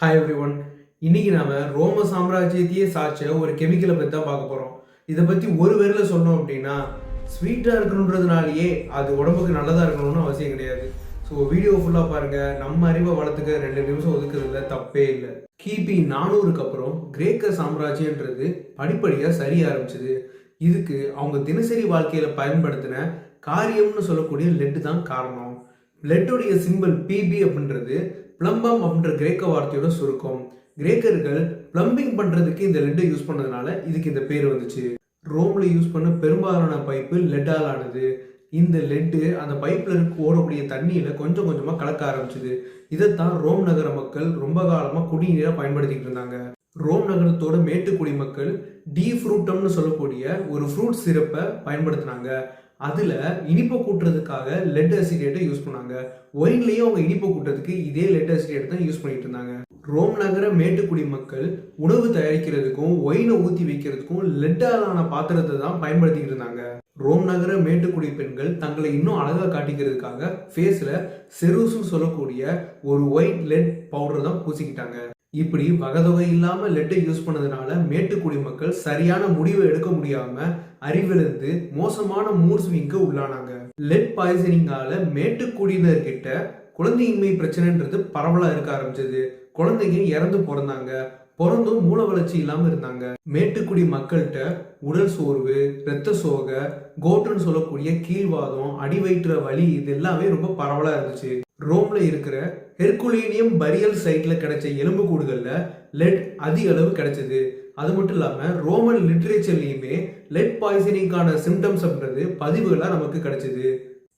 Hi every one இன்னைக்கு நாம ரோம சாம்ராஜ்யத்தையே சாய்ச்ச ஒரு கெமிக்கலை பற்றி தான் பார்க்க போகிறோம் இதை பற்றி ஒரு வேரில் சொன்னோம் அப்படின்னா ஸ்வீட்டாக இருக்கணுன்றதுனாலயே அது உடம்புக்கு நல்லதாக இருக்கணும்னு அவசியம் கிடையாது. ஸோ வீடியோ ஃபுல்லாக பாருங்கள் நம்ம அறிவை வளர்த்துக்க ரெண்டு நிமிஷம் ஒதுக்குறதுல தப்பே இல்லை. கிபி நானூறுக்கு அப்புறம் கிரேக்க சாம்ராஜ்யன்றது படிப்படியாக சரிய ஆரம்பிச்சது. இதுக்கு அவங்க தினசரி வாழ்க்கையில் பயன்படுத்தின காரியம்னு சொல்லக்கூடிய லெட்டு தான் காரணம். லெட்டுடைய சிம்பிள் பிபி அப்படின்றது பிளம்பம் அப்படின்ற கிரேக்க வார்த்தையோட சுருக்கம். கிரேக்கர்கள் பிளம்பிங் பண்றதுக்கு இந்த லெட்டை யூஸ் பண்ணதுனால இதுக்கு இந்த பேர் வந்துச்சு. ரோம்ல யூஸ் பண்ண பெரும்பாலான பைப்பு லெட்டால் ஆனது. இந்த லெட்டு அந்த பைப்பில் இருக்க ஓடக்கூடிய தண்ணியில் கொஞ்சம் கொஞ்சமாக கலக்க ஆரம்பிச்சது. இதைத்தான் ரோம் நகர மக்கள் ரொம்ப காலமாக குடிநீராக பயன்படுத்திட்டு இருந்தாங்க. ரோம் நகரத்தோட மேட்டுக்குடி மக்கள் டீ ஃப்ரூட்டம்னு சொல்லக்கூடிய ஒரு ஃப்ரூட் சிரப்பை பயன்படுத்தினாங்க. அதில் இனிப்பை கூட்டுறதுக்காக லெட் அசிடேட்டை யூஸ் பண்ணாங்க. ஒயின்லேயும் அவங்க இனிப்பை கூட்டுறதுக்கு இதே லெட் அசிடேட் தான் யூஸ் பண்ணிட்டு இருந்தாங்க. ரோம் நகர மேட்டுக்குடி மக்கள் உணவு தயாரிக்கிறதுக்கும் ஒயினை ஊற்றி வைக்கிறதுக்கும் லெட்டாலான பாத்திரத்தை தான் பயன்படுத்திக்கிட்டு இருந்தாங்க. ரோம் நகர மேட்டுக்குடி பெண்கள் தங்களை இன்னும் அழகாக காட்டிக்கிறதுக்காக ஃபேஸில் செருசுன்னு சொல்லக்கூடிய ஒரு ஒயிட் லெட் பவுடர் தான் பூசிக்கிட்டாங்க. இப்படி வகதொகை இல்லாமல் லெட்டை யூஸ் பண்ணதுனால மேட்டுக்குடி மக்கள் சரியான முடிவை எடுக்க முடியாம அறிவிலிருந்து மோசமான மூட் ஸ்விங்க்கு உள்ளானாங்க. லெட் பாய்சனிங்கால மேட்டுக்குடியினர்கிட்ட குழந்தையின்மை பிரச்சனைன்றது பரவலா இருக்க ஆரம்பிச்சது. குழந்தைங்க இறந்து பிறந்தாங்க. பிறந்தும் மூல வளர்ச்சி இல்லாம இருந்தாங்க. மேட்டுக்குடி மக்கள்கிட்ட உடல் சோர்வு இரத்த சோகை கோட்டுன்னு சொல்லக்கூடிய கீழ்வாதம் அடிவயிற்ற வலி இது எல்லாமே ரொம்ப பரவலா இருந்துச்சு. ரோம்ல இருக்கிற ஹெர்குலேனியம் பரியல் சைட்ல கிடைச்ச எலும்புக்கூடுகளில் லெட் அதிக அளவு கிடைச்சது. அது மட்டும் இல்லாமல் ரோமன் லிட்ரேச்சர்லேயுமே லெட் பாய்சனிங்கான சிம்டம்ஸ் அப்படின்றது பதிவுகளாக நமக்கு கிடைச்சிது.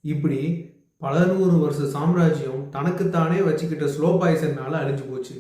இப்படி பல நூறு வருஷ சாம்ராஜ்யம் தனக்குத்தானே வச்சுக்கிட்ட ஸ்லோ பாய்சன்னால அழிஞ்சு போச்சு.